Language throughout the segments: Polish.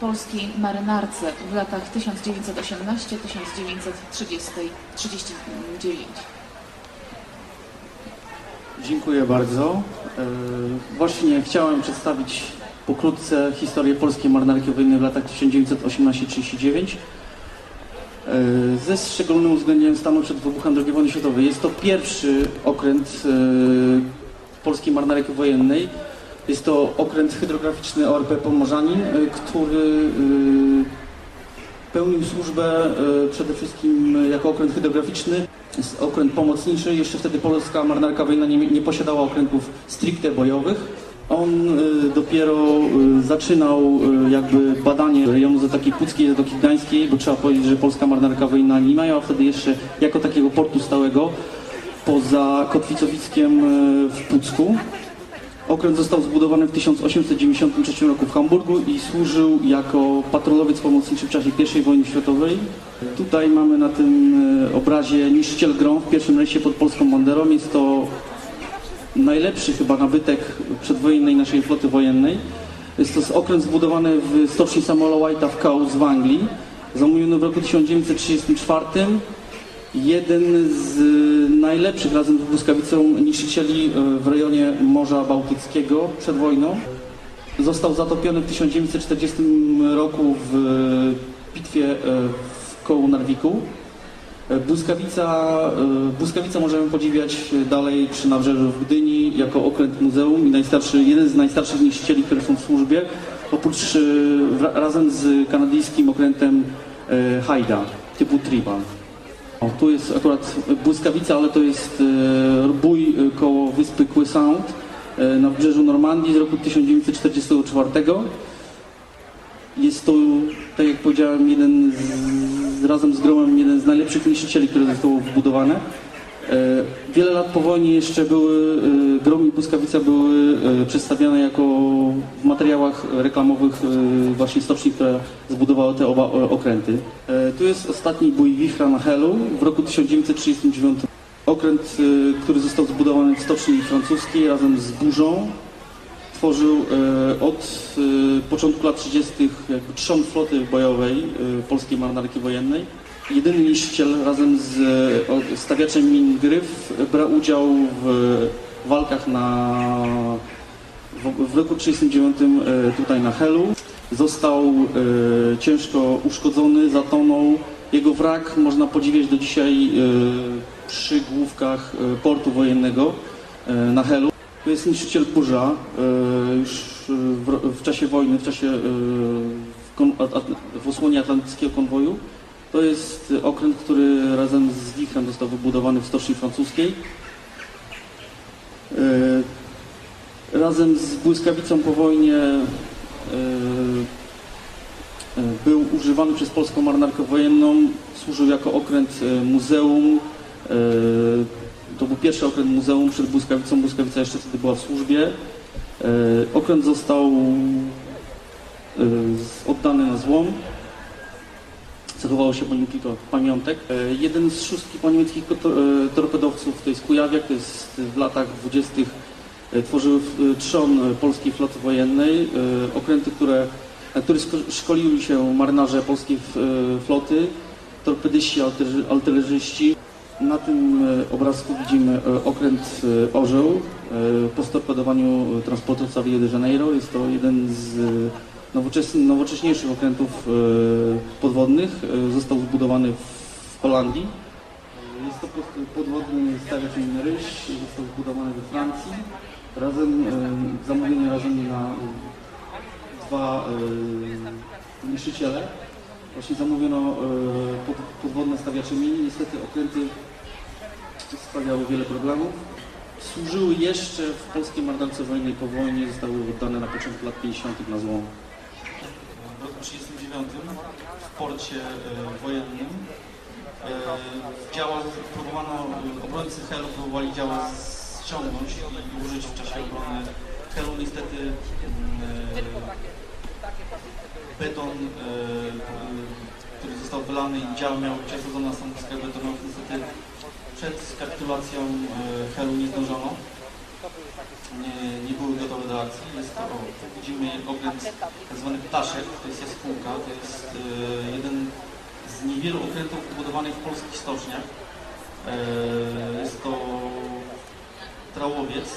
polskiej marynarce w latach 1918-1939. Dziękuję bardzo. E, Właśnie chciałem przedstawić pokrótce historię polskiej marynarki wojennej w latach 1918-39 e, ze szczególnym uwzględnieniem stanu przed wybuchem II wojny światowej. Jest to pierwszy okręt e, polskiej marynarki wojennej. Jest to okręt hydrograficzny ORP Pomorzanin, e, który e, pełnił służbę e, przede wszystkim jako okręt hydrograficzny. Okręt pomocniczy. Jeszcze wtedy polska marynarka wojenna nie, nie posiadała okrętów stricte bojowych. On dopiero zaczynał jakby badanie rejonu Zatoki Puckiej, Zatoki Gdańskiej, bo trzeba powiedzieć, że polska marynarka wojenna nie miała wtedy jeszcze jako takiego portu stałego poza Kotwicowickiem w Pucku. Okręt został zbudowany w 1893 roku w Hamburgu i służył jako patrolowiec pomocniczy w czasie I wojny światowej. Tutaj mamy na tym e, obrazie niszczyciel Grom w pierwszym rejsie pod polską banderą. Jest to najlepszy chyba nabytek przedwojennej naszej floty wojennej. Jest to okręt zbudowany w stoczni Samuela White'a w Cowes w Anglii. Zamówiony w roku 1934 jeden z najlepszych razem z błyskawicą niszczycieli e, w rejonie Morza Bałtyckiego przed wojną. Został zatopiony w 1940 roku w bitwie e, w koło Narwiku. E, Błyskawica, e, Błyskawica możemy podziwiać dalej przy nabrzeżu w Gdyni jako okręt muzeum i najstarszy, jeden z najstarszych niszczycieli, które są w służbie, oprócz e, razem z kanadyjskim okrętem e, Haida typu Triban. O, tu jest akurat błyskawica, ale to jest e, bój e, koło wyspy Sound e, na wybrzeżu Normandii z roku 1944. Jest to, tak jak powiedziałem, jeden z, razem z Gromem jeden z najlepszych niszczycieli, które zostało wbudowane. E, Wiele lat po wojnie jeszcze były, e, Grom i Błyskawica były e, przedstawiane jako w materiałach reklamowych właśnie stoczni, które zbudowały te oba okręty. Tu jest ostatni bój Wichra na Helu w roku 1939. Okręt, który został zbudowany w stoczni francuskiej razem z burzą, tworzył od początku lat 30. jakby trzon floty bojowej polskiej marynarki wojennej. Jedyny niszczyciel razem z e, stawiaczem min Gryf brał udział w walkach na, w, w roku 1939 e, tutaj na Helu. Został e, ciężko uszkodzony, zatonął. Jego wrak można podziwiać do dzisiaj e, przy główkach e, portu wojennego e, na Helu. To jest niszczyciel Burza, e, już w, w czasie wojny, w czasie e, w, w osłonie atlantyckiego konwoju. To jest okręt, który razem z Wichrem został wybudowany w stoczni francuskiej. E, Razem z błyskawicą po wojnie e, e, był używany przez polską marynarkę wojenną. Służył jako okręt muzeum. To był pierwszy okręt muzeum przed błyskawicą. Błyskawica jeszcze wtedy była w służbie. Okręt został oddany na złom. Zachowało się po nim kilka pamiątek. E, Jeden z szóstki niemieckich e, torpedowców to jest Kujawiak, to jest w latach dwudziestych e, tworzyły e, trzon polskiej floty wojennej. Okręty, które, na których szko- szkolili się marynarze polskiej floty, torpedyści, artylerzyści. Na tym obrazku widzimy okręt Orzeł po storpedowaniu transportowca Rio de Janeiro. Jest to jeden z nowocześniejszych okrętów e, podwodnych. E, Został zbudowany w Holandii. Jest to pod- podwodny stawiacz ryż. Został zbudowany we Francji. Razem, e, zamówienie razem na dwa niszczyciele. Właśnie zamówiono pod, podwodne stawiacze mini. Niestety okręty sprawiały wiele problemów. Służyły jeszcze w polskiej marynarce wojennej po wojnie, zostały oddane na początku lat 50. na złom. W roku 1939 w porcie e, wojennym. E, działa, próbowano, e, obrońcy Helu próbowali działa ściągnąć i użyć w czasie obrony Helu. Niestety mm, beton, który został wylany i dział miał być osadzony na stanowiskach betonowych. Niestety przed kapitulacją Helu nie zdążono. Nie, nie były gotowe do akcji. Jest to, o, tu widzimy okręt tak zwany ptaszek, to jest jaskółka, to jest e, jeden z niewielu okrętów budowanych w polskich stoczniach. E, jest to trałowiec,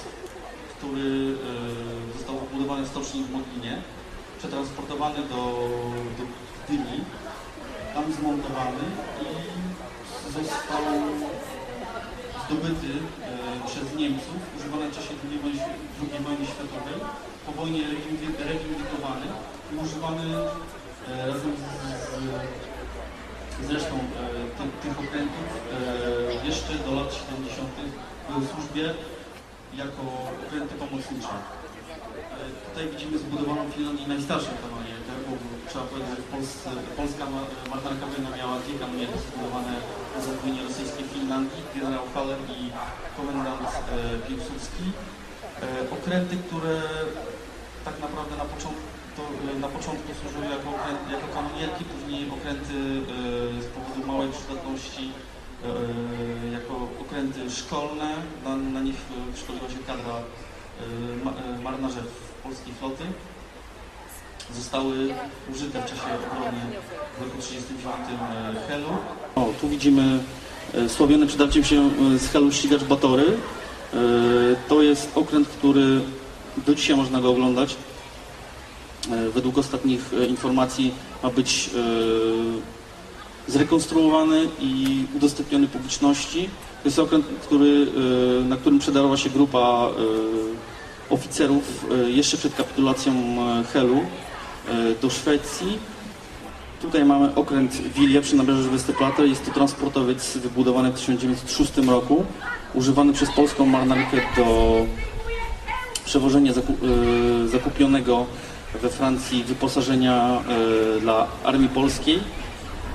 który e, został wybudowany w stoczni w Modlinie, przetransportowany do, do Gdyni, tam zmontowany i został zdobyty e, przez Niemców, używany w czasie II wojny, II wojny światowej, po wojnie rewindy- rewindykowany i używany e, razem z, z, z resztą e, tych, tych okrętów e, jeszcze do lat 70. w służbie jako okręty pomocnicze. Tutaj widzimy zbudowaną w Finlandii najstarszą kanonierkę, trzeba powiedzieć, że Polsce, polska ma- marynarka wojenna miała dwie kanonierki zbudowane wojnie rosyjskiej Finlandii, generał Haller i komendant e, Piłsudski. E, okręty, które tak naprawdę na początku, e, na początku służyły jako, okręt, jako kanonierki, później okręty e, z powodu małej przydatności e, jako okręty szkolne. Na, na nich szkoliła się kadra e, ma, e, marynarzy polskiej floty. Zostały użyte w czasie obrony w roku 1939 e, Helu. O, tu widzimy e, sławiony przedawciem się e, z Helu ścigacz Batory. To jest okręt, który do dzisiaj można go oglądać. Według ostatnich informacji ma być zrekonstruowany i udostępniony publiczności. To jest okręt, który, na którym przedarła się grupa oficerów jeszcze przed kapitulacją Helu do Szwecji. Tutaj mamy okręt Wilia przy nabrzeżu Westerplatte. Jest to transportowiec wybudowany w 1906 roku, używany przez polską marynarkę do przewożenia zaku- e, zakupionego we Francji wyposażenia e, dla Armii Polskiej.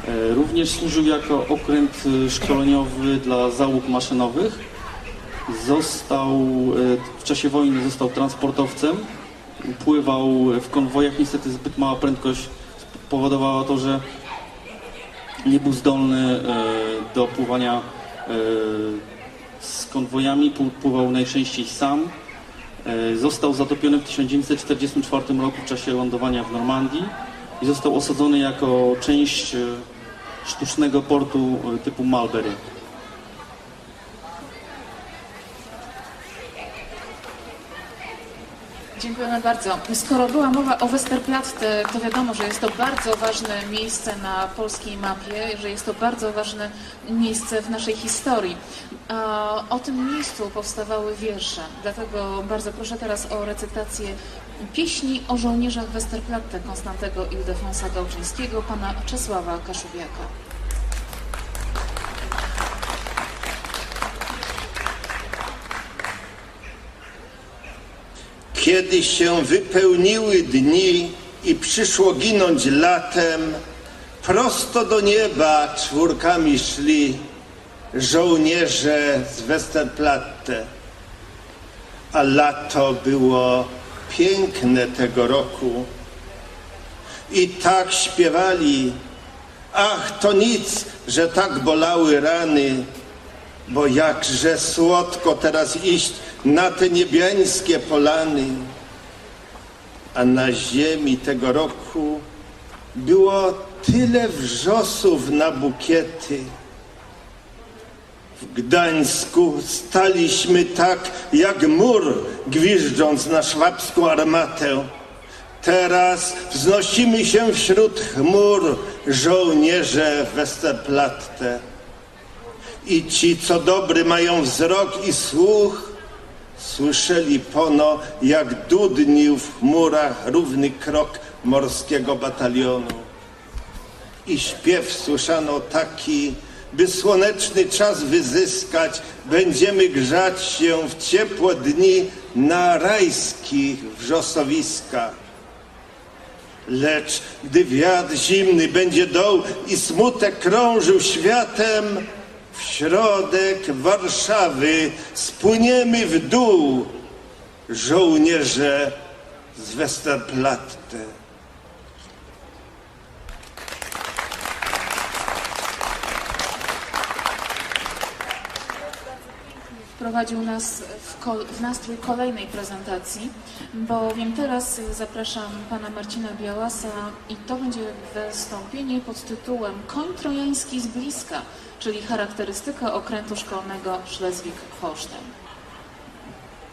E, Również służył jako okręt e, szkoleniowy dla załóg maszynowych. Został e, w czasie wojny został transportowcem. Pływał w konwojach. Niestety zbyt mała prędkość powodowała to, że nie był zdolny e, do pływania e, z konwojami. Pł- Pływał najczęściej sam. E, Został zatopiony w 1944 roku w czasie lądowania w Normandii i został osadzony jako część sztucznego portu typu Mulberry. Dziękujemy bardzo. Skoro była mowa o Westerplatte, to wiadomo, że jest to bardzo ważne miejsce na polskiej mapie, że jest to bardzo ważne miejsce w naszej historii. O tym miejscu powstawały wiersze, dlatego bardzo proszę teraz o recytację pieśni o żołnierzach Westerplatte Konstantego Ildefonsa Gałczyńskiego, pana Czesława Kaszubiaka. Kiedy się wypełniły dni i przyszło ginąć latem, prosto do nieba czwórkami szli żołnierze z Westerplatte. A lato było piękne tego roku. I tak śpiewali, ach to nic, że tak bolały rany, bo jakże słodko teraz iść na te niebiańskie polany. A na ziemi tego roku było tyle wrzosów na bukiety. W Gdańsku staliśmy tak jak mur, gwiżdżąc na szwabską armatę. Teraz wznosimy się wśród chmur, żołnierze Westerplatte. I ci, co dobry mają wzrok i słuch, słyszeli pono, jak dudnił w chmurach równy krok morskiego batalionu. I śpiew słyszano taki, by słoneczny czas wyzyskać, będziemy grzać się w ciepłe dni na rajskich wrzosowiskach. Lecz gdy wiatr zimny będzie doł i smutek krążył światem, w środek Warszawy spłyniemy w dół, żołnierze z Westerplatte. Wprowadził nas w w nastrój kolejnej prezentacji, bowiem teraz zapraszam pana Marcina Białasa i to będzie wystąpienie pod tytułem Koń trojański z bliska, czyli charakterystyka okrętu szkolnego Szlezwik-Holstein.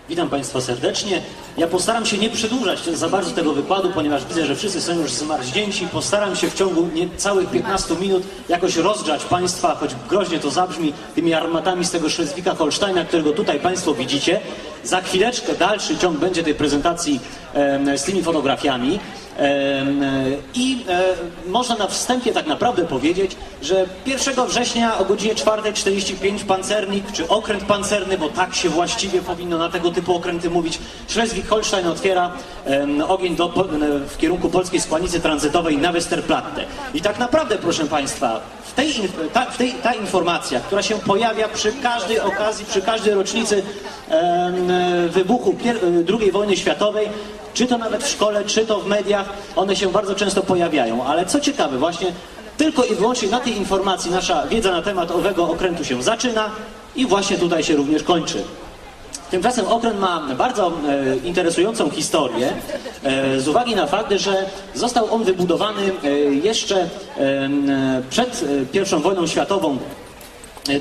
Witam Państwa serdecznie. Ja postaram się nie przedłużać za bardzo tego wykładu, ponieważ widzę, że wszyscy są już zmarznięci. Postaram się w ciągu niecałych 15 minut jakoś rozgrzać Państwa, choć groźnie to zabrzmi, tymi armatami z tego Szlezwika Holsteina, którego tutaj Państwo widzicie. Za chwileczkę dalszy ciąg będzie tej prezentacji em, z tymi fotografiami. I e, można na wstępie tak naprawdę powiedzieć, że 1 września o godzinie 4.45 pancernik, czy okręt pancerny, bo tak się właściwie powinno na tego typu okręty mówić, Schleswig-Holstein otwiera ogień do, w kierunku polskiej składnicy tranzytowej na Westerplatte. I tak naprawdę, proszę Państwa, w tej, ta, w tej, ta informacja, która się pojawia przy każdej okazji, przy każdej rocznicy wybuchu pier- e, II wojny światowej, czy to nawet w szkole, czy to w mediach, one się bardzo często pojawiają. Ale co ciekawe, właśnie tylko i wyłącznie na tej informacji nasza wiedza na temat owego okrętu się zaczyna i właśnie tutaj się również kończy. Tymczasem okręt ma bardzo e, interesującą historię e, z uwagi na fakt, że został on wybudowany e, jeszcze e, m, przed e, I wojną światową e,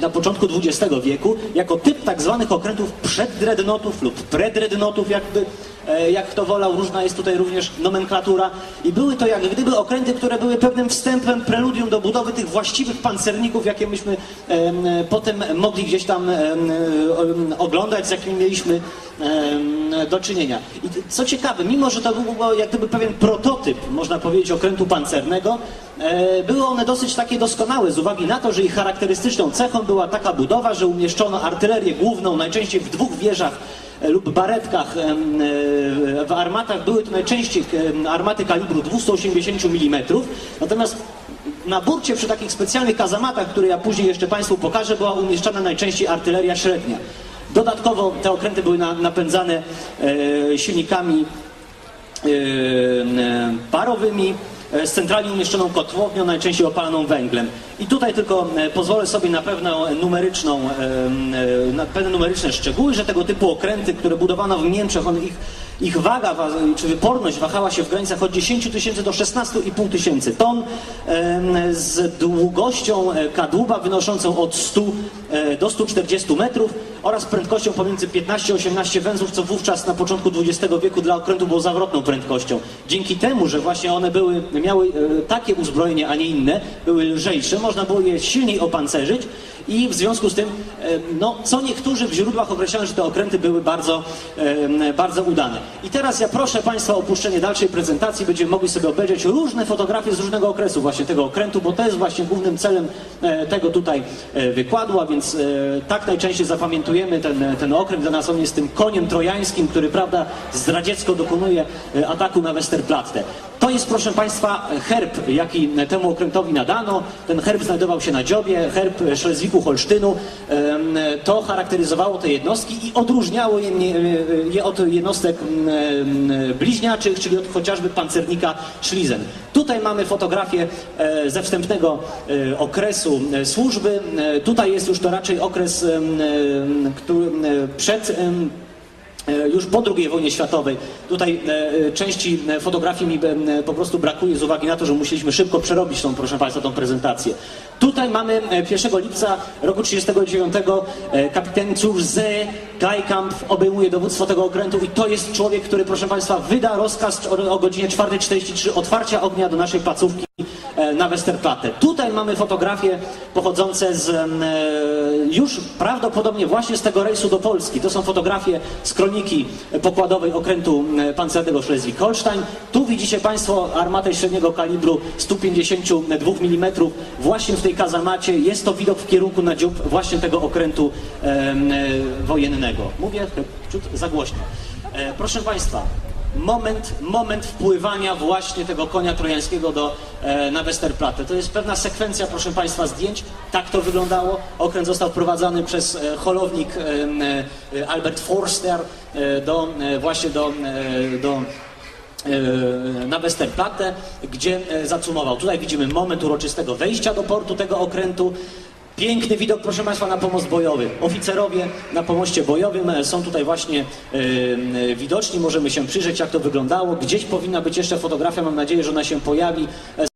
na początku XX wieku jako typ tak zwanych okrętów przeddreadnoughtów lub predreadnoughtów, jakby, e, jak kto wolał, różna jest tutaj również nomenklatura. I były to jak gdyby okręty, które były pewnym wstępem, preludium do budowy tych właściwych pancerników, jakie myśmy em, potem mogli gdzieś tam oglądać, z jakimi mieliśmy do czynienia. I co ciekawe, mimo że to był jak gdyby pewien prototyp, można powiedzieć, okrętu pancernego, e, były one dosyć takie doskonałe z uwagi na to, że ich charakterystyczną cechą była taka budowa, że umieszczono artylerię główną najczęściej w dwóch wieżach e, lub baretkach e, w armatach. Były to najczęściej armaty kalibru 280 mm, natomiast na burcie przy takich specjalnych kazamatach, które ja później jeszcze Państwu pokażę, była umieszczana najczęściej artyleria średnia. Dodatkowo te okręty były na, napędzane e, silnikami e, e, parowymi e, z centralnie umieszczoną kotłownią, najczęściej opalaną węglem. I tutaj tylko e, pozwolę sobie na pewną numeryczną, e, e, na pewne numeryczne szczegóły, że tego typu okręty, które budowano w Niemczech, one, ich, ich waga wa- czy wyporność wahała się w granicach od 10 tysięcy do 16,5 tysięcy ton z długością e, kadłuba wynoszącą od 100 e, do 140 metrów oraz prędkością pomiędzy 15 a 18 węzłów, co wówczas na początku XX wieku dla okrętu było zawrotną prędkością. Dzięki temu, że właśnie one były, miały e, takie uzbrojenie, a nie inne, były lżejsze, można było je silniej opancerzyć i w związku z tym, e, no, co niektórzy w źródłach określają, że te okręty były bardzo, bardzo udane. I teraz ja proszę Państwa o opuszczenie dalszej prezentacji. Będziemy mogli sobie obejrzeć różne fotografie z różnego okresu właśnie tego okrętu, bo to jest właśnie głównym celem e, tego tutaj e, wykładu, a więc e, tak najczęściej zapamiętujemy ten, ten okręt. Dla nas on jest tym koniem trojańskim, który, prawda, zdradziecko dokonuje ataku na Westerplatte. To jest, proszę Państwa, herb, jaki temu okrętowi nadano. Ten herb znajdował się na dziobie, herb Szlezwiku-Holsztynu. To charakteryzowało te jednostki i odróżniało je, nie- je od jednostek em, bliźniaczych, czyli od chociażby pancernika Schlizen. Tutaj mamy fotografię e, ze wstępnego e, okresu e, służby. E, Tutaj jest już to raczej okres który, e, przed E, już po II wojnie światowej. Tutaj e, e, części e, fotografii mi e, po prostu brakuje z uwagi na to, że musieliśmy szybko przerobić tą, proszę Państwa, tą prezentację. Tutaj mamy e, 1 lipca roku 1939 e, kapitan Zurze Gleikamp obejmuje dowództwo tego okrętu i to jest człowiek, który, proszę Państwa, wyda rozkaz o, godzinie 4.43 otwarcia ognia do naszej placówki e, na Westerplatte. Tutaj mamy fotografie pochodzące z e, już prawdopodobnie właśnie z tego rejsu do Polski. To są fotografie z kroniki pokładowej okrętu e, pancernego Schleswig-Holstein. Tu widzicie Państwo armatę średniego kalibru 152 mm właśnie w tej kazamacie. Jest to widok w kierunku na dziób właśnie tego okrętu e, wojennego. Mówię ciut za głośno. E, proszę Państwa, moment, moment wpływania właśnie tego konia trojańskiego do, e, na Westerplatte. To jest pewna sekwencja, proszę Państwa, zdjęć. Tak to wyglądało. Okręt został wprowadzany przez e, holownik em, e, Albert Forster e, do, e, właśnie do, e, do e, na Westerplatte, gdzie e, zacumował. Tutaj widzimy moment uroczystego wejścia do portu tego okrętu. Piękny widok, proszę Państwa, na pomost bojowy. Oficerowie na pomoście bojowym e, są tutaj właśnie e, widoczni. Możemy się przyjrzeć, jak to wyglądało. Gdzieś powinna być jeszcze fotografia, mam nadzieję, że ona się pojawi.